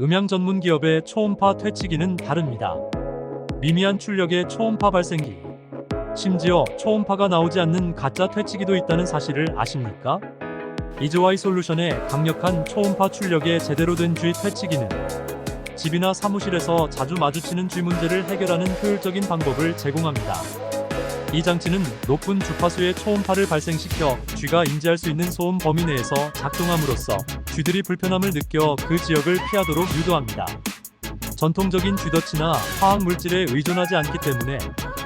음향 전문 기업의 초음파 퇴치기는 다릅니다. 미미한 출력의 초음파 발생기. 심지어 초음파가 나오지 않는 가짜 퇴치기도 있다는 사실을 아십니까? 이즈와이 솔루션의 강력한 초음파 출력에 제대로 된 쥐 퇴치기는 집이나 사무실에서 자주 마주치는 쥐 문제를 해결하는 효율적인 방법을 제공합니다. 이 장치는 높은 주파수의 초음파를 발생시켜 쥐가 인지할 수 있는 소음 범위 내에서 작동함으로써 쥐들이 불편함을 느껴 그 지역을 피하도록 유도합니다. 전통적인 쥐덫이나 화학 물질에 의존하지 않기 때문에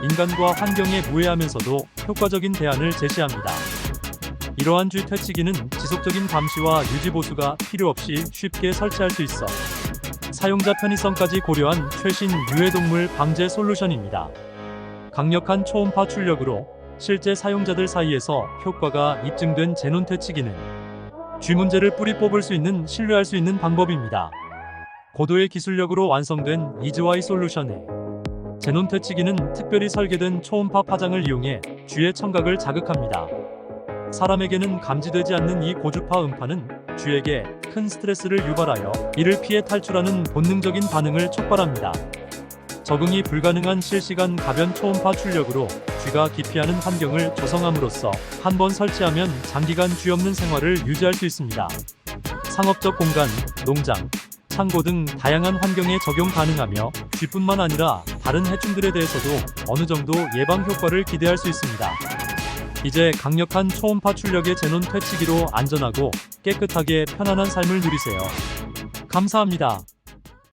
인간과 환경에 무해하면서도 효과적인 대안을 제시합니다. 이러한 쥐 퇴치기는 지속적인 감시와 유지 보수가 필요 없이 쉽게 설치할 수 있어 사용자 편의성까지 고려한 최신 유해동물 방제 솔루션입니다. 강력한 초음파 출력으로 실제 사용자들 사이에서 효과가 입증된 제논 퇴치기는 쥐 문제를 뿌리 뽑을 수 있는 신뢰할 수 있는 방법입니다. 고도의 기술력으로 완성된 이즈와이 솔루션의 제논 퇴치기는 특별히 설계된 초음파 파장을 이용해 쥐의 청각을 자극합니다. 사람에게는 감지되지 않는 이 고주파 음파는 쥐에게 큰 스트레스를 유발하여 이를 피해 탈출하는 본능적인 반응을 촉발합니다. 적응이 불가능한 실시간 가변 초음파 출력으로 쥐가 기피하는 환경을 조성함으로써 한 번 설치하면 장기간 쥐 없는 생활을 유지할 수 있습니다. 상업적 공간, 농장, 창고 등 다양한 환경에 적용 가능하며 쥐뿐만 아니라 다른 해충들에 대해서도 어느 정도 예방 효과를 기대할 수 있습니다. 이제 강력한 초음파 출력의 제논 퇴치기로 안전하고 깨끗하게 편안한 삶을 누리세요. 감사합니다.